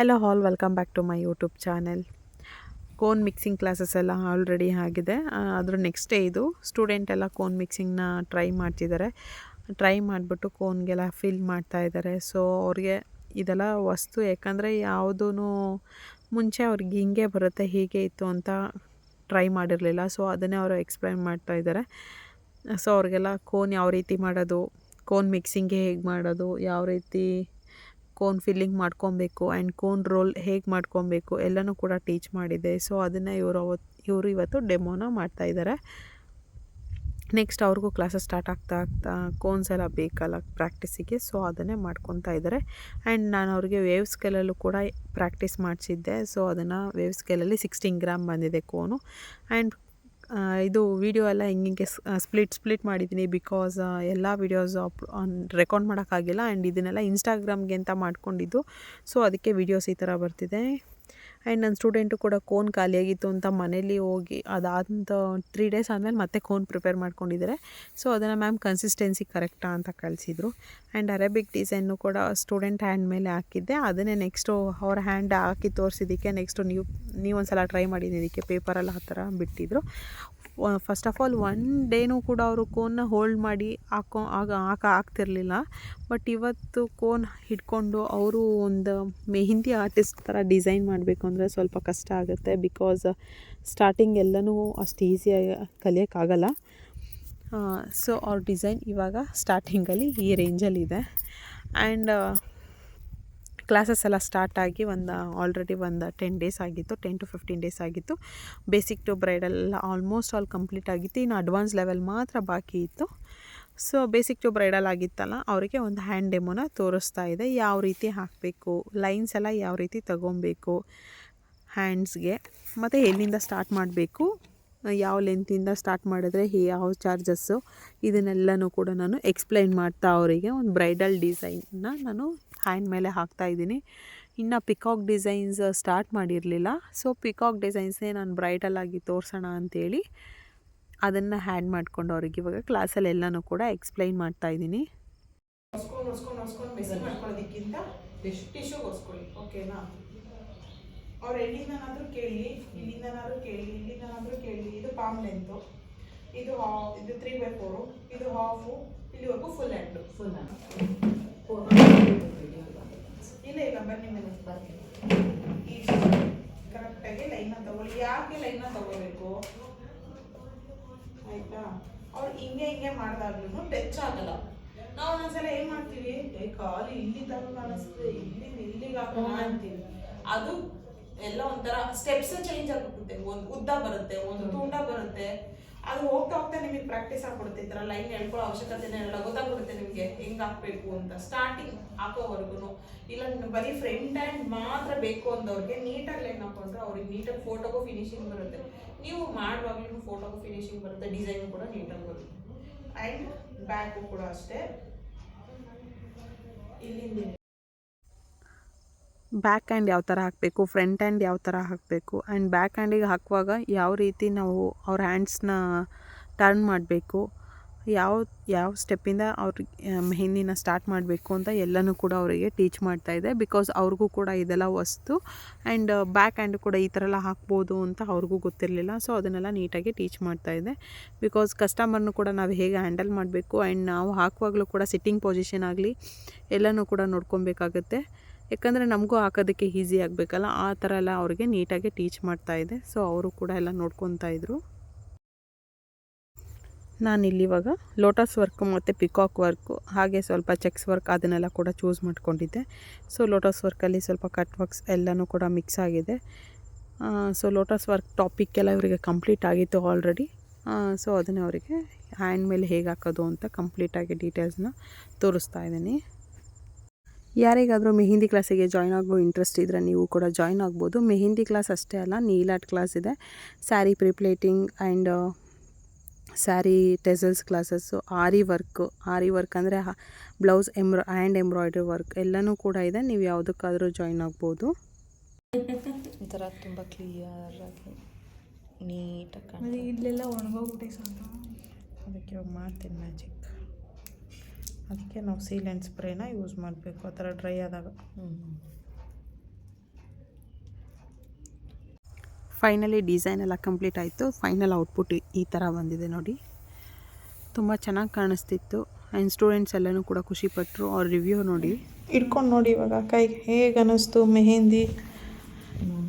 Hello all welcome back to my YouTube channel cone mixing classes ಎಲ್ಲ already ಆಗಿದೆ. ಅದ್ರ next day ಇದು student ಎಲ್ಲ ಕೋನ್ ಮಿಕ್ಸಿಂಗ್ನ ಟ್ರೈ ಮಾಡ್ತಿದ್ದಾರೆ ಟ್ರೈ ಮಾಡಿಬಿಟ್ಟು ಕೋನ್ಗೆಲ್ಲ ಫಿಲ್ ಮಾಡ್ತಾ ಇದ್ದಾರೆ ಸೊ ಅವ್ರಿಗೆ ಇದೆಲ್ಲ ವಸ್ತು, ಯಾಕಂದರೆ ಯಾವುದೂ ಮುಂಚೆ ಅವ್ರಿಗೆ ಹಿಂಗೆ ಬರುತ್ತೆ, ಹೀಗೆ ಇತ್ತು ಅಂತ ಟ್ರೈ ಮಾಡಿರಲಿಲ್ಲ. ಸೊ ಅದನ್ನೇ ಅವರು ಎಕ್ಸ್ಪ್ಲೈನ್ ಮಾಡ್ತಾ ಇದ್ದಾರೆ ಸೊ ಅವ್ರಿಗೆಲ್ಲ ಕೋನ್ ಯಾವ ರೀತಿ ಮಾಡೋದು ಕೋನ್ ಮಿಕ್ಸಿಂಗ್ಗೆ ಹೇಗೆ ಮಾಡೋದು, ಯಾವ ರೀತಿ ಕೋನ್ ಫಿಲ್ಲಿಂಗ್ ಮಾಡ್ಕೊಬೇಕು ಆ್ಯಂಡ್ ಕೋನ್ ರೋಲ್ ಹೇಗೆ ಮಾಡ್ಕೊಬೇಕು ಎಲ್ಲನೂ ಕೂಡ ಟೀಚ್ ಮಾಡಿದ್ದೆ ಸೊ ಅದನ್ನು ಇವರು ಅವತ್ತು ಇವರು ಇವತ್ತು ಡೆಮೋನ ಮಾಡ್ತಾ ಇದ್ದಾರೆ ನೆಕ್ಸ್ಟ್ ಅವ್ರಿಗೂ ಕ್ಲಾಸಸ್ ಸ್ಟಾರ್ಟ್ ಆಗ್ತಾ ಆಗ್ತಾ ಕೋನ್ಸ್ ಎಲ್ಲ ಬೇಕಲ್ಲ ಪ್ರಾಕ್ಟೀಸಿಗೆ ಸೊ ಅದನ್ನೇ ಮಾಡ್ಕೊತಾ ಇದ್ದಾರೆ ಆ್ಯಂಡ್ ನಾನು ಅವ್ರಿಗೆ ವೇವ್ ಸ್ಕೇಲಲ್ಲೂ ಕೂಡ ಪ್ರಾಕ್ಟೀಸ್ ಮಾಡಿಸಿದ್ದೆ. ಸೊ ಅದನ್ನು ವೇವ್ ಸ್ಕೇಲಲ್ಲಿ ಸಿಕ್ಸ್ಟೀನ್ ಗ್ರಾಮ್ ಬಂದಿದೆ ಕೋನು ಆ್ಯಂಡ್ ಇದು ವಿಡಿಯೋ ಎಲ್ಲ ಹಿಂಗೆ ಸ್ಪ್ಲಿಟ್ ಸ್ಪ್ಲಿಟ್ ಮಾಡಿದ್ದೀನಿ ಬಿಕಾಸ್ ಎಲ್ಲ ವೀಡಿಯೋಸ್ ಅಪ್ ರೆಕಾರ್ಡ್ ಮಾಡೋಕ್ಕಾಗಿಲ್ಲ ಆ್ಯಂಡ್ ಇದನ್ನೆಲ್ಲ ಇನ್ಸ್ಟಾಗ್ರಾಮ್ಗೆ ಅಂತ ಮಾಡ್ಕೊಂಡಿದ್ದು. ಸೊ ಅದಕ್ಕೆ ವೀಡಿಯೋಸ್ ಈ ಥರ ಬರ್ತಿದೆ. ಆ್ಯಂಡ್ ನನ್ನ ಸ್ಟೂಡೆಂಟು ಕೂಡ ಕೋನ್ ಖಾಲಿಯಾಗಿತ್ತು ಅಂತ ಮನೇಲಿ ಹೋಗಿ ಅದಾದ ತ್ರೀ ಡೇಸ್ ಆದಮೇಲೆ ಮತ್ತೆ ಕೋನ್ ಪ್ರಿಪೇರ್ ಮಾಡ್ಕೊಂಡಿದ್ದಾರೆ. ಸೊ ಅದನ್ನು ಮ್ಯಾಮ್ ಕನ್ಸಿಸ್ಟೆನ್ಸಿ ಕರೆಕ್ಟಾ ಅಂತ ಕಳಿಸಿದ್ರು. ಆ್ಯಂಡ್ ಅರೇಬಿಕ್ ಡಿಸೈನು ಕೂಡ ಸ್ಟೂಡೆಂಟ್ ಹ್ಯಾಂಡ್ ಮೇಲೆ ಹಾಕಿದ್ದೆ. ಅದನ್ನೇ ನೆಕ್ಸ್ಟು ಅವ್ರ ಹ್ಯಾಂಡ್ ಹಾಕಿ ತೋರಿಸಿದ್ದಕ್ಕೆ ನೆಕ್ಸ್ಟು ನೀವು ನೀವು ಒಂದ್ಸಲ ಟ್ರೈ ಮಾಡಿದ್ದಕ್ಕೆ ಪೇಪರಲ್ಲಿ ಆ ಥರ ಬಿಟ್ಟಿದ್ರು. ಫಸ್ಟ್ ಆಫ್ ಆಲ್ ಒನ್ ಡೇನೂ ಕೂಡ ಅವರು ಕೋನ್ನ ಹೋಲ್ಡ್ ಮಾಡಿ ಹಾಕೋ, ಆಗ ಹಾಕ ಆಗ್ತಿರಲಿಲ್ಲ ಬಟ್ ಇವತ್ತು ಕೋನ್ ಹಿಡ್ಕೊಂಡು ಅವರು ಒಂದು ಮೆಹಿಂದಿ ಆರ್ಟಿಸ್ಟ್ ಥರ ಡಿಸೈನ್ ಮಾಡಬೇಕು ಅಂದರೆ ಸ್ವಲ್ಪ ಕಷ್ಟ ಆಗುತ್ತೆ ಬಿಕಾಸ್ ಸ್ಟಾರ್ಟಿಂಗ್ ಎಲ್ಲನೂ ಅಷ್ಟು ಈಸಿಯಾಗಿ ಕಲಿಯೋಕ್ಕಾಗಲ್ಲ ಸೊ ಅವ್ರ ಡಿಸೈನ್ ಇವಾಗ ಸ್ಟಾರ್ಟಿಂಗಲ್ಲಿ ಈ ರೇಂಜಲ್ಲಿದೆ ಆ್ಯಂಡ್ ಕ್ಲಾಸಸ್ ಎಲ್ಲ ಸ್ಟಾರ್ಟ್ ಆಗಿ ಒಂದು ಆಲ್ರೆಡಿ ಒಂದು ಟೆನ್ ಡೇಸ್ ಆಗಿತ್ತು ಟೆನ್ ಟು ಫಿಫ್ಟೀನ್ ಡೇಸ್ ಆಗಿತ್ತು. Basic to bridal almost all complete ಆಗಿತ್ತು. ಇನ್ನು ಅಡ್ವಾನ್ಸ್ ಲೆವೆಲ್ ಮಾತ್ರ ಬಾಕಿ ಇತ್ತು. ಸೊ ಬೇಸಿಕ್ ಟು ಬ್ರೈಡಲ್ ಆಗಿತ್ತಲ್ಲ, ಅವರಿಗೆ ಒಂದು ಹ್ಯಾಂಡ್ ಡೆಮೋನ ತೋರಿಸ್ತಾ ಇದೆ. ಯಾವ ರೀತಿ ಹಾಕಬೇಕು ಲೈನ್ಸ್ ಎಲ್ಲ ಯಾವ ರೀತಿ ತಗೊಬೇಕು ಹ್ಯಾಂಡ್ಸ್ಗೆ ಮತ್ತು ಎಲ್ಲಿಂದ ಸ್ಟಾರ್ಟ್ ಮಾಡಬೇಕು, ಯಾವ ಲೆಂತಿಂದ ಸ್ಟಾರ್ಟ್ ಮಾಡಿದ್ರೆ ಯಾವ ಚಾರ್ಜಸ್ಸು ಇದನ್ನೆಲ್ಲನೂ ಕೂಡ ನಾನು ಎಕ್ಸ್ಪ್ಲೈನ್ ಮಾಡ್ತಾ ಅವರಿಗೆ. ಒಂದು ಬ್ರೈಡಲ್ ಡಿಸೈನ್ನ ನಾನು ಹ್ಯಾಂಡ್ ಮೇಲೆ ಹಾಕ್ತಾ ಇದ್ದೀನಿ. ಇನ್ನು ಪಿಕಾಕ್ ಡಿಸೈನ್ಸ್ ಸ್ಟಾರ್ಟ್ ಮಾಡಿರಲಿಲ್ಲ. ಸೊ ಪಿಕಾಕ್ ಡಿಸೈನ್ಸ್ನೇ ನಾನು ಬ್ರೈಟಲ್ಲಾಗಿ ಆಗಿ ತೋರಿಸೋಣ ಅಂತೇಳಿ ಅದನ್ನು ಹ್ಯಾಂಡ್ ಮಾಡಿಕೊಂಡು ಅವ್ರಿಗೆ ಇವಾಗ ಕ್ಲಾಸಲ್ಲಿ ಎಲ್ಲನೂ ಕೂಡ ಎಕ್ಸ್ಪ್ಲೈನ್ ಮಾಡ್ತಾ ಇದ್ದೀನಿ. ಅವ್ರು ಎಲ್ಲಿಂದನಾದ್ರೂ ಕೇಳಿ ಇಲ್ಲಿಂದನಾದರೂ ಕೇಳಿ ಇಲ್ಲಿಂದನಾದರೂ ಕೇಳಿ. ಇದು ಪಾಮ್ ಲೆಂತು ಇದು ಹಾ ಇದು ತ್ರೀ ಬೈ ಫೋರು ಇದು ಹಾಫು ಇಲ್ಲಿವರೆಗೂ ಫುಲ್ ಹ್ಯಾಂಡು ಫುಲ್ ಇಲ್ಲ ಇಲ್ಲ, ಬನ್ನಿ ಮೇಲೆ ಈ ಕರೆಕ್ಟಾಗಿ ಲೈನ ತಗೊಳ್ಳಿ. ಯಾಕೆ ಲೈನ ತಗೋಬೇಕು ಆಯ್ತಾ? ಅವ್ರು ಹಿಂಗೆ ಹಿಂಗೆ ಮಾಡಿದಾಗ್ಲೂ ಟಚ್ ಆಗಲ್ಲ. ನಾವು ಒಂದೊಂದ್ಸಲ ಏನ್ ಮಾಡ್ತೀವಿ? ಕಾಲು ಇಲ್ಲಿ ತನಕ ಕಾಣಿಸ್ತದೆ. ಇಲ್ಲಿ, ಇಲ್ಲಿಗೆ ಹಾಕೋಣ ಅಂತೀವಿ. ಅದು ಎಲ್ಲ ಒಂಥರ ಸ್ಟೆಪ್ಸ್ ಚೇಂಜ್ ಆಗ್ಬಿಡುತ್ತೆ. ಒಂದು ಉದ್ದ ಬರುತ್ತೆ, ಒಂದು ಅದು ಹೋಗ್ತಾ ಹೋಗ್ತಾ ನಿಮಗೆ ಪ್ರಾಕ್ಟೀಸ್ ಆಗ್ಬಿಡುತ್ತೆ ಲೈನ್ ಹೇಳ್ಕೊಳ್ಳೋ ಅವಶ್ಯಕತೆನೇ ಎಲ್ಲ ಗೊತ್ತಾಗ್ಬಿಡುತ್ತೆ ನಿಮಗೆ ಹೆಂಗೆ ಹಾಕ್ಬೇಕು ಅಂತ. ಸ್ಟಾರ್ಟಿಂಗ್ ಹಾಕೋವರೆಗೂ ಇಲ್ಲ ಬರೀ ಫ್ರಂಟ್ ಹ್ಯಾಂಡ್ ಮಾತ್ರ ಬೇಕು ಅಂದವ್ರಿಗೆ ನೀಟಾಗಿ ಲೈನ್ ಹಾಕೊಂಡ್ರೆ ಅವ್ರಿಗೆ ನೀಟಾಗಿ ಫೋಟೋಗೂ ಫಿನಿಶಿಂಗ್ ಬರುತ್ತೆ. ನೀವು ಮಾಡುವಾಗ್ಲೂ ಫೋಟೋಗೂ ಫಿನಿಶಿಂಗ್ ಬರುತ್ತೆ ಡಿಸೈನ್ ಕೂಡ ನೀಟಾಗಿ ಬರುತ್ತೆ. ಆ್ಯಂಡ್ ಬ್ಯಾಕು ಕೂಡ ಅಷ್ಟೇ. ಇಲ್ಲಿಂದ ಬ್ಯಾಕ್ ಹ್ಯಾಂಡ್ ಯಾವ ಥರ ಹಾಕಬೇಕು ಫ್ರಂಟ್ ಹ್ಯಾಂಡ್ ಯಾವ ಥರ ಹಾಕಬೇಕು ಆ್ಯಂಡ್ ಬ್ಯಾಕ್ ಹ್ಯಾಂಡಿಗೆ ಹಾಕುವಾಗ ಯಾವ ರೀತಿ ನಾವು ಅವ್ರ ಹ್ಯಾಂಡ್ಸ್ನ ಟರ್ನ್ ಮಾಡಬೇಕು, ಯಾವ ಯಾವ ಸ್ಟೆಪ್ಪಿಂದ ಅವ್ರ ಮೆಹಂದಿನ ಸ್ಟಾರ್ಟ್ ಮಾಡಬೇಕು ಅಂತ ಎಲ್ಲನೂ ಕೂಡ ಅವರಿಗೆ ಟೀಚ್ ಮಾಡ್ತಾ ಇದೆ ಬಿಕಾಸ್ ಅವ್ರಿಗೂ ಕೂಡ ಇದೆಲ್ಲ ವಸ್ತು ಆ್ಯಂಡ್ ಬ್ಯಾಕ್ ಹ್ಯಾಂಡ್ ಕೂಡ ಈ ಥರ ಎಲ್ಲ ಹಾಕ್ಬೋದು ಅಂತ ಅವ್ರಿಗೂ ಗೊತ್ತಿರಲಿಲ್ಲ ಸೊ ಅದನ್ನೆಲ್ಲ ನೀಟಾಗಿ ಟೀಚ್ ಮಾಡ್ತಾ ಇದೆ ಬಿಕಾಸ್ ಕಸ್ಟಮರ್ನು ಕೂಡ ನಾವು ಹೇಗೆ ಹ್ಯಾಂಡಲ್ ಮಾಡಬೇಕು ಆ್ಯಂಡ್ ನಾವು ಹಾಕುವಾಗಲೂ ಕೂಡ ಸಿಟ್ಟಿಂಗ್ ಪೊಸಿಷನ್ ಆಗಲಿ ಎಲ್ಲನೂ ಕೂಡ ನೋಡ್ಕೊಬೇಕಾಗುತ್ತೆ. ಯಾಕಂದರೆ ನಮಗೂ ಹಾಕೋದಕ್ಕೆ ಈಸಿ ಆಗಬೇಕಲ್ಲ, ಆ ಥರ ಎಲ್ಲ ಅವ್ರಿಗೆ ನೀಟಾಗಿ ಟೀಚ್ ಮಾಡ್ತಾ ಇದೆ ಸೊ ಅವರು ಕೂಡ ಎಲ್ಲ ನೋಡ್ಕೊತಾ ಇದ್ರು. ನಾನು ಇಲ್ಲಿ ಇವಾಗ ಲೋಟಸ್ ವರ್ಕು ಮತ್ತು ಪಿಕಾಕ್ ವರ್ಕು ಹಾಗೆ ಸ್ವಲ್ಪ ಚೆಕ್ಸ್ ವರ್ಕ್ ಅದನ್ನೆಲ್ಲ ಕೂಡ ಚೂಸ್ ಮಾಡ್ಕೊಂಡಿದ್ದೆ. ಸೊ ಲೋಟಸ್ ವರ್ಕಲ್ಲಿ ಸ್ವಲ್ಪ ಕಟ್ ವರ್ಕ್ಸ್ ಎಲ್ಲನೂ ಕೂಡ ಮಿಕ್ಸ್ ಆಗಿದೆ. ಸೊ ಲೋಟಸ್ ವರ್ಕ್ ಟಾಪಿಕ್ ಎಲ್ಲ ಇವರಿಗೆ ಕಂಪ್ಲೀಟ್ ಆಗಿತ್ತು ಆಲ್ರೆಡಿ ಸೊ ಅದನ್ನೇ ಅವರಿಗೆ ಹ್ಯಾಂಡ್ ಮೇಲೆ ಹೇಗೆ ಹಾಕೋದು ಅಂತ ಕಂಪ್ಲೀಟಾಗಿ ಡೀಟೇಲ್ಸ್ನ ತೋರಿಸ್ತಾ ಇದ್ದೀನಿ. ಯಾರಿಗಾದರೂ ಮೆಹಂದಿ ಕ್ಲಾಸಿಗೆ ಜಾಯ್ನ್ ಆಗೋ ಇಂಟ್ರೆಸ್ಟ್ ಇದ್ದರೆ ನೀವು ಕೂಡ ಜಾಯ್ನ್ ಆಗ್ಬೋದು. ಮೆಹಂದಿ ಕ್ಲಾಸ್ ಅಷ್ಟೇ ಅಲ್ಲ ನೀಲ್ ಆರ್ಟ್ ಕ್ಲಾಸ್ ಇದೆ. Sari prepleating and sari tassels classes aari work aari work ಅಂದರೆ ಬ್ಲೌಸ್ ಎಂಬ್ರಾ ಆ್ಯಂಡ್ ಎಂಬ್ರಾಯ್ಡ್ರಿ ವರ್ಕ್ ಎಲ್ಲನೂ ಕೂಡ ಇದೆ. ನೀವು ಯಾವುದಕ್ಕಾದರೂ ಜಾಯ್ನ್ ಆಗ್ಬೋದು. ಒಂಥರ ತುಂಬ ಕ್ಲಿಯರಾಗಿ ನೀಟಾಗಿ ಇಲ್ಲೆಲ್ಲ ಒಣಗೋಗ್ಬಿಟ್ಟೆ ಸಾಕು. ಅದಕ್ಕೆ ಮಾಡ್ತೀನಿ ಮ್ಯಾಜಿಕ್ ಅದಕ್ಕೆ ನಾವು ಸೀಲೆಂಟ್ ಸ್ಪ್ರೇನ ಯೂಸ್ ಮಾಡಬೇಕು ಆ ಥರ ಡ್ರೈ ಆದಾಗ. ಫೈನಲಿ ಡಿಸೈನ್ ಎಲ್ಲ ಕಂಪ್ಲೀಟ್ ಆಯಿತು. ಫೈನಲ್ ಔಟ್ಪುಟ್ ಈ ಥರ ಬಂದಿದೆ ನೋಡಿ. ತುಂಬ ಚೆನ್ನಾಗಿ ಕಾಣಿಸ್ತಿತ್ತು. ಆ್ಯಂಡ್ ಸ್ಟೂಡೆಂಟ್ಸ್ ಎಲ್ಲನೂ ಕೂಡ ಖುಷಿಪಟ್ಟರು ಅವ್ರ ರಿವ್ಯೂ ನೋಡಿ. ಇಟ್ಕೊಂಡು ನೋಡಿ ಇವಾಗ ಕೈ. ಹೇಗೆ ಅನ್ನಿಸ್ತು ಮೆಹೆಂದಿ?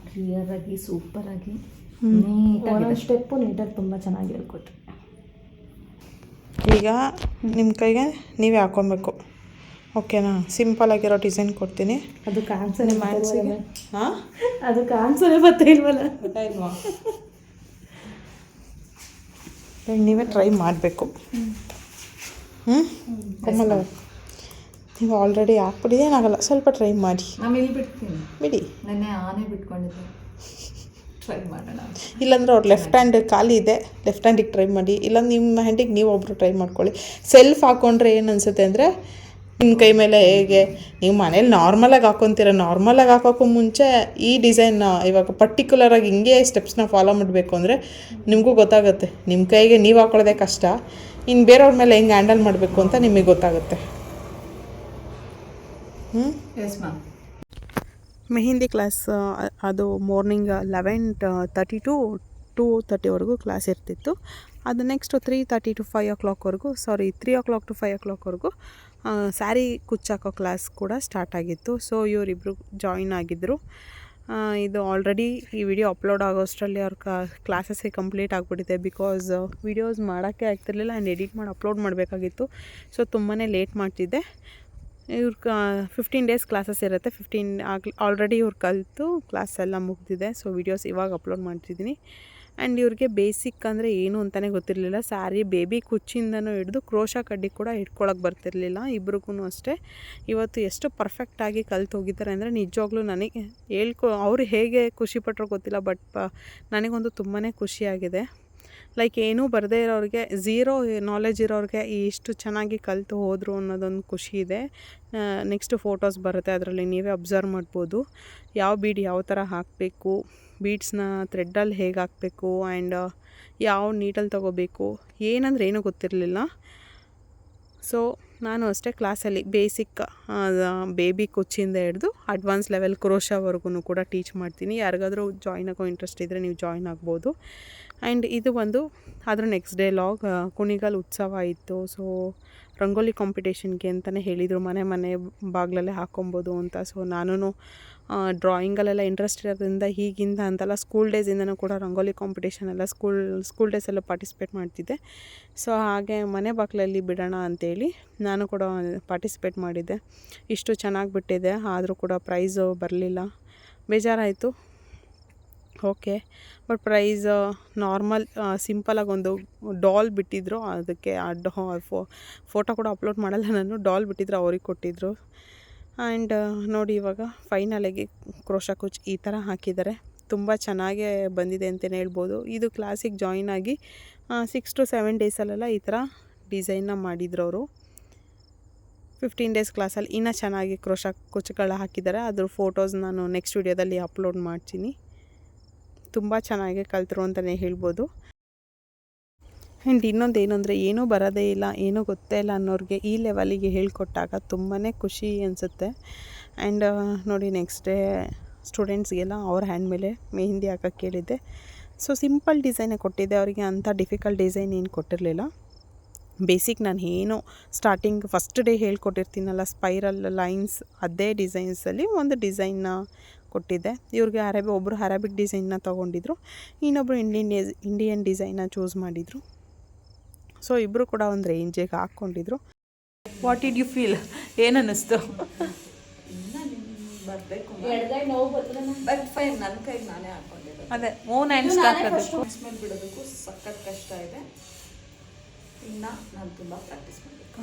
ಕ್ಲಿಯರಾಗಿ ಸೂಪರಾಗಿ ನೀಟಾಗಿ ಸ್ಟೆಪ್ಪು ನೀಟಾಗಿ ತುಂಬ ಚೆನ್ನಾಗಿ ಹೇಳ್ಕೊಟ್ರು. ಈಗ ನಿಮ್ಮ ಕೈಗೆ ನೀವೇ ಹಾಕೊಬೇಕು. ಓಕೆನಾ? ಸಿಂಪಲ್ ಆಗಿರೋ ಡಿಸೈನ್ ಕೊಡ್ತೀನಿ. ಅದು ಕಾನ್ಸನೇ ಮ್ಯಾನ್ಸಿಗೆ ಹಾಂ? ಅದು ಕಾನ್ಸನೇ ಬರ್ತಾ ಇಲ್ವಲ್ಲ? ಇಲ್ವಾ? ಈಗ ನೀವೇ ಟ್ರೈ ಮಾಡಬೇಕು. ಹ್ಞೂ ಕಮಲ ನೀವು ಆಲ್ರೆಡಿ ಹಾಕ್ಬಿಡಿ ಏನಾಗಲ್ಲ. ಸ್ವಲ್ಪ ಟ್ರೈ ಮಾಡಿ. ಬಿಡಿ. ನೆನ್ನೆ ಆನೆ ಬಿಟ್ಕೊಂಡಿದ್ದೆ. ಟ್ರೈ ಮಾಡೋಣ ಇಲ್ಲಾಂದ್ರೆ ಅವ್ರು ಲೆಫ್ಟ್ ಹ್ಯಾಂಡ್ ಖಾಲಿ ಇದೆ ಲೆಫ್ಟ್ ಹ್ಯಾಂಡಿಗೆ ಟ್ರೈ ಮಾಡಿ. ಇಲ್ಲ ನಿಮ್ಮ ಹ್ಯಾಂಡಿಗೆ ನೀವು ಒಬ್ಬರು ಟ್ರೈ ಮಾಡ್ಕೊಳ್ಳಿ. ಸೆಲ್ಫ್ ಹಾಕ್ಕೊಂಡ್ರೆ ಏನು ಅನಿಸುತ್ತೆ ಅಂದರೆ ನಿಮ್ಮ ಕೈ ಮೇಲೆ ಹೇಗೆ ನೀವು ಮನೇಲಿ ನಾರ್ಮಲಾಗಿ ಹಾಕ್ಕೊತೀರ ನಾರ್ಮಲಾಗಿ ಹಾಕೋಕ್ಕೂ ಮುಂಚೆ ಈ ಡಿಸೈನ್ನ ಇವಾಗ ಪರ್ಟಿಕ್ಯುಲರಾಗಿ ಹಿಂಗೆ ಸ್ಟೆಪ್ಸ್ನ ಫಾಲೋ ಮಾಡಬೇಕು ಅಂದರೆ ನಿಮಗೂ ಗೊತ್ತಾಗುತ್ತೆ. ನಿಮ್ಮ ಕೈಗೆ ನೀವು ಹಾಕೊಳ್ಳೋದೇ ಕಷ್ಟ. ಇನ್ನು ಬೇರೆಯವ್ರ ಮೇಲೆ ಹೆಂಗೆ ಹ್ಯಾಂಡಲ್ ಮಾಡಬೇಕು ಅಂತ ನಿಮಗೆ ಗೊತ್ತಾಗುತ್ತೆ. ಹ್ಞೂ ಎಸ್ ಮ್ಯಾಮ್ ಮೆಹಂದಿ ಕ್ಲಾಸ್ ಅದು morning eleven thirty to two ತರ್ಟಿವರೆಗೂ class ಇರ್ತಿತ್ತು. ಅದು next three thirty to five O ಕ್ಲಾಕ್ವರೆಗೂ sorry three o'clock to five ಓ ಕ್ಲಾಕ್ವರೆಗೂ ಸ್ಯಾರಿ ಕುಚ್ಚಾಕೋ ಕ್ಲಾಸ್ ಕೂಡ ಸ್ಟಾರ್ಟ್ ಆಗಿತ್ತು. ಸೊ ಇವರಿಬ್ಬರು ಜಾಯಿನ್ ಆಗಿದ್ದರು ಇದು ಆಲ್ರೆಡಿ ಈ ವಿಡಿಯೋ ಅಪ್ಲೋಡ್ ಆಗೋಷ್ಟರಲ್ಲಿ ಅವ್ರ ಕ್ಲಾಸಸ್ಸೇ ಕಂಪ್ಲೀಟ್ ಆಗಿಬಿಟ್ಟಿದೆ ಬಿಕಾಸ್ ವಿಡಿಯೋಸ್ ಮಾಡೋಕ್ಕೆ ಆಗ್ತಿರ್ಲಿಲ್ಲ ಆ್ಯಂಡ್ ಎಡಿಟ್ ಮಾಡಿ ಅಪ್ಲೋಡ್ ಮಾಡಬೇಕಾಗಿತ್ತು. ಸೊ ತುಂಬಾ ಲೇಟ್ ಮಾಡ್ತಿದ್ದೆ. ಇವ್ರ ಫಿಫ್ಟೀನ್ ಡೇಸ್ ಕ್ಲಾಸಸ್ ಇರುತ್ತೆ. ಫಿಫ್ಟೀನ್ ಆಲ್ರೆಡಿ ಇವ್ರು ಕಲಿತು ಕ್ಲಾಸ್ ಎಲ್ಲ ಮುಗಿದಿದೆ. ಸೊ ವೀಡಿಯೋಸ್ ಇವಾಗ ಅಪ್ಲೋಡ್ ಮಾಡ್ತಿದ್ದೀನಿ. ಆ್ಯಂಡ್ ಇವ್ರಿಗೆ ಬೇಸಿಕ್ ಅಂದರೆ ಏನು ಅಂತಲೇ ಗೊತ್ತಿರಲಿಲ್ಲ. ಸ್ಯಾರಿ ಬೇಬಿ ಕುಚ್ಚಿಂದನೂ ಹಿಡಿದು ಕ್ರೋಶ ಕಡ್ಡಿ ಕೂಡ ಇಟ್ಕೊಳಕ್ಕೆ ಬರ್ತಿರಲಿಲ್ಲ. ಇಬ್ರಿಗೂ ಅಷ್ಟೇ. ಇವತ್ತು ಎಷ್ಟು ಪರ್ಫೆಕ್ಟಾಗಿ ಕಲ್ತು ಹೋಗಿದ್ದಾರೆ ಅಂದರೆ ನಿಜವಾಗ್ಲೂ ನನಗೆ ಹೇಳ್ಕೊ, ಅವ್ರು ಹೇಗೆ ಖುಷಿಪಟ್ಟರು ಗೊತ್ತಿಲ್ಲ ಬಟ್ ನನಗೊಂದು ತುಂಬಾ ಖುಷಿಯಾಗಿದೆ. ಲೈಕ್ ಏನೂ ಬರದೇ ಇರೋರಿಗೆ ಝೀರೋ ನಾಲೆಜ್ ಇರೋರಿಗೆ ಇಷ್ಟು ಚೆನ್ನಾಗಿ ಕಲಿತು ಹೋದರು ಅನ್ನೋದೊಂದು ಖುಷಿ ಇದೆ. ನೆಕ್ಸ್ಟ್ ಫೋಟೋಸ್ ಬರುತ್ತೆ, ಅದರಲ್ಲಿ ನೀವೇ ಅಬ್ಸರ್ವ್ ಮಾಡ್ಬೋದು. ಯಾವ ಬೀಡ್ ಯಾವ ಥರ ಹಾಕಬೇಕು ಬೀಡ್ಸ್ನ ಥ್ರೆಡ್ಡಲ್ಲಿ ಹೇಗೆ ಹಾಕಬೇಕು ಆ್ಯಂಡ್ ಯಾವ ನೀಟಲ್ಲಿ ತೊಗೋಬೇಕು, ಏನಂದ್ರೆ ಏನೂ ಗೊತ್ತಿರಲಿಲ್ಲ. ಸೊ ನಾನು ಅಷ್ಟೇ ಕ್ಲಾಸಲ್ಲಿ ಬೇಸಿಕ್ ಬೇಬಿ ಕುಚ್ಚಿಂದ ಹಿಡಿದು ಅಡ್ವಾನ್ಸ್ ಲೆವೆಲ್ ಕ್ರೋಶವರೆಗೂ ಕೂಡ ಟೀಚ್ ಮಾಡ್ತೀನಿ. ಯಾರಿಗಾದರೂ ಜಾಯ್ನ್ ಆಗೋ ಇಂಟ್ರೆಸ್ಟ್ ಇದ್ದರೆ ನೀವು ಜಾಯ್ನ್ ಆಗ್ಬೋದು. ಆ್ಯಂಡ್ ಇದು ಒಂದು ಅದರ ನೆಕ್ಸ್ಟ್ ಡೇ ಲಾಗ್ ಕುಣಿಗಲ್ ಉತ್ಸವ ಇತ್ತು. ಸೊ ರಂಗೋಲಿ ಕಾಂಪಿಟೇಷನ್ಗೆ ಅಂತಲೇ ಹೇಳಿದರು. ಮನೆ ಮನೆ ಬಾಗಿಲಲ್ಲೇ ಹಾಕೊಬೋದು ಅಂತ. ಸೊ ನಾನು ಡ್ರಾಯಿಂಗಲ್ಲೆಲ್ಲ ಇಂಟ್ರೆಸ್ಟ್ ಇರೋದ್ರಿಂದ ಹೀಗಿಂದ ಅಂತಲ್ಲ ಸ್ಕೂಲ್ ಡೇಸಿಂದನೂ ಕೂಡ ರಂಗೋಲಿ ಕಾಂಪಿಟೇಷನ್ ಎಲ್ಲ ಸ್ಕೂಲ್ ಸ್ಕೂಲ್ ಡೇಸೆಲ್ಲ ಪಾರ್ಟಿಸಿಪೇಟ್ ಮಾಡ್ತಿದ್ದೆ. ಸೊ ಹಾಗೆ ಮನೆ ಬಾಗಿಲಲ್ಲಿ ಬಿಡೋಣ ಅಂತೇಳಿ ನಾನು ಕೂಡ ಪಾರ್ಟಿಸಿಪೇಟ್ ಮಾಡಿದ್ದೆ. ಇಷ್ಟು ಚೆನ್ನಾಗಿ ಬಿಟ್ಟಿದೆ, ಆದರೂ ಕೂಡ ಪ್ರೈಸು ಬರಲಿಲ್ಲ. ಬೇಜಾರಾಯಿತು. ಓಕೆ ಬಟ್ ಪ್ರೈಸ್ ನಾರ್ಮಲ್ ಸಿಂಪಲಾಗಿ ಒಂದು ಡಾಲ್ ಬಿಟ್ಟಿದ್ರು. ಅದಕ್ಕೆ ಆ ಡಾ ಫೋಟೋ ಕೂಡ ಅಪ್ಲೋಡ್ ಮಾಡಲ್ಲ ನಾನು. ಡಾಲ್ ಬಿಟ್ಟಿದ್ರು, ಅವ್ರಿಗೆ ಕೊಟ್ಟಿದ್ರು. ಆ್ಯಂಡ್ ನೋಡಿ ಇವಾಗ ಫೈನಲಿಗೆ ಕ್ರೋಶ ಕುಚ್ ಈ ಥರ ಹಾಕಿದ್ದಾರೆ. ತುಂಬ ಚೆನ್ನಾಗೇ ಬಂದಿದೆ ಅಂತಲೇ ಹೇಳ್ಬೋದು. ಇದು ಕ್ಲಾಸಿಗೆ ಜಾಯಿನ್ ಆಗಿ ಸಿಕ್ಸ್ ಟು ಸೆವೆನ್ ಡೇಸಲ್ಲೆಲ್ಲ ಈ ಥರ ಡಿಸೈನ್ನ ಮಾಡಿದ್ರು ಅವರು. ಫಿಫ್ಟೀನ್ ಡೇಸ್ ಕ್ಲಾಸಲ್ಲಿ ಇನ್ನೂ ಚೆನ್ನಾಗಿ ಕ್ರೋಶ ಕುಚ್ಚುಗಳ ಹಾಕಿದ್ದಾರೆ. ಅದ್ರ ಫೋಟೋಸ್ ನಾನು ನೆಕ್ಸ್ಟ್ ವಿಡಿಯೋದಲ್ಲಿ ಅಪ್ಲೋಡ್ ಮಾಡ್ತೀನಿ. ತುಂಬ ಚೆನ್ನಾಗಿ ಕಲ್ತರು ಅಂತಲೇ ಹೇಳ್ಬೋದು. ಆ್ಯಂಡ್ ಇನ್ನೊಂದು ಏನು ಅಂದರೆ ಏನೂ ಬರೋದೇ ಇಲ್ಲ, ಏನೂ ಗೊತ್ತೇ ಇಲ್ಲ ಅನ್ನೋರಿಗೆ ಈ ಲೆವೆಲಿಗೆ ಹೇಳಿಕೊಟ್ಟಾಗ ತುಂಬಾ ಖುಷಿ ಅನಿಸುತ್ತೆ. ಆ್ಯಂಡ್ ನೋಡಿ ನೆಕ್ಸ್ಟ್ ಡೇ ಸ್ಟೂಡೆಂಟ್ಸ್ಗೆಲ್ಲ ಅವ್ರ ಹ್ಯಾಂಡ್ ಮೇಲೆ ಮೆಹಂದಿ ಹಾಕೋಕ್ಕೆ ಕೇಳಿದ್ದೆ. ಸೊ ಸಿಂಪಲ್ ಡಿಸೈನೇ ಕೊಟ್ಟಿದ್ದೆ. ಅವರಿಗೆ ಅಂಥ ಡಿಫಿಕಲ್ಟ್ ಡಿಸೈನ್ ಏನು ಕೊಟ್ಟಿರಲಿಲ್ಲ. ಬೇಸಿಕ್ ನಾನು ಏನು ಸ್ಟಾರ್ಟಿಂಗ್ ಫಸ್ಟ್ ಡೇ ಹೇಳ್ಕೊಟ್ಟಿರ್ತೀನಲ್ಲ ಸ್ಪೈರಲ್ ಲೈನ್ಸ್ ಅದೇ ಡಿಸೈನ್ಸಲ್ಲಿ ಒಂದು ಡಿಸೈನ್ನ ಕೊಟ್ಟಿದ್ದೆ. ಇವ್ರಿಗೆ ಅರೇಬಿ ಒಬ್ಬರು ಅರೇಬಿಕ್ ಡಿಸೈನ್ನ ತೊಗೊಂಡಿದ್ರು ಇನ್ನೊಬ್ಬರು ಇಂಡಿಯನ್ ಇಂಡಿಯನ್ ಡಿಸೈನ್ನ ಚೂಸ್ ಮಾಡಿದರು. ಸೊ ಇಬ್ಬರು ಕೂಡ ಒಂದು ರೇಂಜಿಗೆ ಹಾಕ್ಕೊಂಡಿದ್ರು. ವಾಟ್ ಇಡ್ ಯು ಫೀಲ್ ಏನು ಅನ್ನಿಸ್ತು? ಬಟ್ ಫೈನ್ ನನ್ನ ಕೈಗೆ ನಾನೇ ಹಾಕೊಂಡಿರೋದು. ಅದೇ ಓನ್ ಬಿಡೋದಕ್ಕೂ ಸಖತ್ ಕಷ್ಟ ಇದೆ. ಇನ್ನು ನಾನು ತುಂಬ ಪ್ರಾಕ್ಟೀಸ್ ಮಾಡಬೇಕು.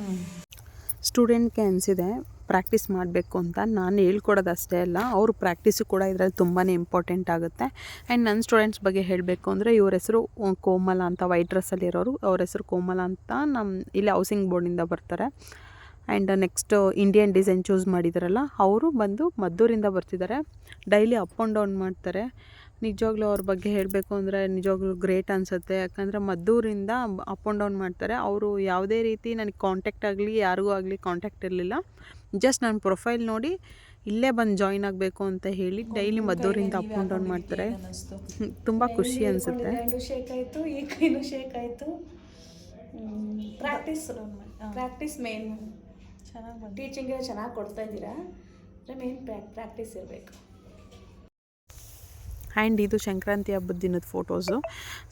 ಸ್ಟೂಡೆಂಟ್ಗೆ ಅನಿಸಿದೆ ಪ್ರಾಕ್ಟೀಸ್ ಮಾಡಬೇಕು ಅಂತ ನಾನು ಹೇಳ್ಕೊಡೋದು ಅಷ್ಟೇ ಅಲ್ಲ, ಅವ್ರ ಪ್ರಾಕ್ಟೀಸು ಕೂಡ ಇದರಲ್ಲಿ ತುಂಬಾ ಇಂಪಾರ್ಟೆಂಟ್ ಆಗುತ್ತೆ. ಆ್ಯಂಡ್ ನನ್ನ ಸ್ಟೂಡೆಂಟ್ಸ್ ಬಗ್ಗೆ ಹೇಳಬೇಕು ಅಂದರೆ ಇವ್ರ ಹೆಸರು ಕೋಮಲ ಅಂತ, ವೈಟ್ ಡ್ರೆಸ್ಸಲ್ಲಿರೋರು ಅವ್ರ ಹೆಸರು ಕೋಮಲ ಅಂತ ನಮ್ಮ ಇಲ್ಲಿ ಹೌಸಿಂಗ್ ಬೋರ್ಡಿಂದ ಬರ್ತಾರೆ. And next Indian design choose ಮಾಡಿದಾರಲ್ಲ, ಅವರು ಬಂದು ಮದ್ದೂರಿಂದ ಬರ್ತಿದ್ದಾರೆ. ಡೈಲಿ ಅಪ್ ಆ್ಯಂಡ್ ಡೌನ್ ಮಾಡ್ತಾರೆ. ನಿಜವಾಗ್ಲೂ ಅವ್ರ ಬಗ್ಗೆ ಹೇಳಬೇಕು ಅಂದರೆ ನಿಜವಾಗ್ಲೂ ಗ್ರೇಟ್ ಅನಿಸುತ್ತೆ. ಯಾಕಂದರೆ ಮದ್ದೂರಿಂದ ಅಪ್ ಆ್ಯಂಡ್ ಡೌನ್ ಮಾಡ್ತಾರೆ. ಅವರು ಯಾವುದೇ ರೀತಿ ನನಗೆ ಕಾಂಟ್ಯಾಕ್ಟ್ ಆಗಲಿ ಯಾರಿಗೂ ಆಗಲಿ ಕಾಂಟ್ಯಾಕ್ಟ್ ಇರಲಿಲ್ಲ. ಜಸ್ಟ್ ನನ್ನ ಪ್ರೊಫೈಲ್ ನೋಡಿ ಇಲ್ಲೇ ಬಂದು ಜಾಯ್ನ್ ಆಗಬೇಕು ಅಂತ ಹೇಳಿ ಡೈಲಿ ಮದ್ದೂರಿಂದ ಅಪ್ ಆ್ಯಂಡ್ ಡೌನ್ ಮಾಡ್ತಾರೆ. ತುಂಬ ಖುಷಿ ಅನಿಸುತ್ತೆ. ಶೇಕ್ ಆಯಿತು ಈ ಕೈನೂ ಶೇಕ್ ಆಯಿತು. ಪ್ರಾಕ್ಟೀಸ್ ಪ್ರಾಕ್ಟೀಸ್ ಮೇನ್ ಚೆನ್ನಾಗಿ ಟೀಚಿಂಗ್ ಚೆನ್ನಾಗಿ ಕೊಡ್ತಾ ಇದ್ದೀರಾ? ಮೇನ್ ಪ್ರಾಕ್ಟೀಸ್ ಇರಬೇಕು. ಆ್ಯಂಡ್ ಇದು ಸಂಕ್ರಾಂತಿ ಹಬ್ಬದ ದಿನದ ಫೋಟೋಸು.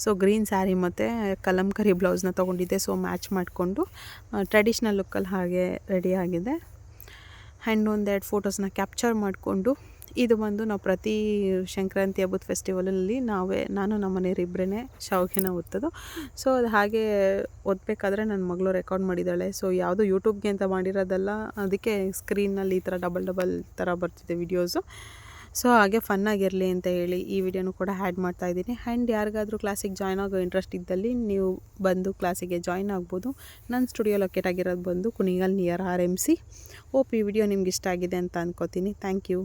ಸೊ ಗ್ರೀನ್ ಸ್ಯಾರಿ ಮತ್ತು ಕಲಂಕರಿ ಬ್ಲೌಸ್ನ ತೊಗೊಂಡಿದ್ದೆ. ಸೊ ಮ್ಯಾಚ್ ಮಾಡಿಕೊಂಡು ಟ್ರೆಡಿಷ್ನಲ್ ಲುಕ್ಕಲ್ಲಿ ಹಾಗೆ ರೆಡಿ ಆಗಿದೆ. ಆ್ಯಂಡ್ ಒಂದೆರಡು ಫೋಟೋಸ್ನ ಕ್ಯಾಪ್ಚರ್ ಮಾಡಿಕೊಂಡು, ಇದು ಬಂದು ನಾವು ಪ್ರತಿ ಸಂಕ್ರಾಂತಿ ಹಬ್ಬದ ಫೆಸ್ಟಿವಲಲ್ಲಿ ನಾವೇ, ನಾನು ನಮ್ಮ ಮನೆಯವರಿಬ್ಬರೇ ಶಾವಿಗೆನ ಒತ್ತೋದು ಸೊ ಅದು ಹಾಗೆ ಓದಬೇಕಾದ್ರೆ ನನ್ನ ಮಗಳು ರೆಕಾರ್ಡ್ ಮಾಡಿದ್ದಾಳೆ. ಸೊ ಯಾವುದು ಯೂಟ್ಯೂಬ್ಗೆ ಅಂತ ಮಾಡಿರೋದಲ್ಲ, ಅದಕ್ಕೆ ಸ್ಕ್ರೀನಲ್ಲಿ ಈ ಥರ ಡಬಲ್ ಡಬಲ್ ಥರ ಬರ್ತಿದೆ ವಿಡಿಯೋಸು ಸೊ ಹಾಗೆ ಫನ್ನಾಗಿರಲಿ ಅಂತ ಹೇಳಿ ಈ ವಿಡಿಯೋನು ಕೂಡ ಆ್ಯಡ್ ಮಾಡ್ತಾ ಇದ್ದೀನಿ. ಆ್ಯಂಡ್ ಯಾರಿಗಾದರೂ ಕ್ಲಾಸಿಗೆ ಜಾಯ್ನ್ ಆಗೋ ಇಂಟ್ರೆಸ್ಟ್ ಇದ್ದಲ್ಲಿ ನೀವು ಬಂದು ಕ್ಲಾಸಿಗೆ ಜಾಯ್ನ್ ಆಗ್ಬೋದು. ನನ್ನ ಸ್ಟುಡಿಯೋ ಲೊಕೇಟ್ ಆಗಿರೋದು ಬಂದು Kunigal near R M C ಓಪ್ ಈ ವಿಡಿಯೋ ನಿಮ್ಗೆ ಇಷ್ಟ ಆಗಿದೆ ಅಂತ ಅಂದ್ಕೋತೀನಿ ಥ್ಯಾಂಕ್ ಯು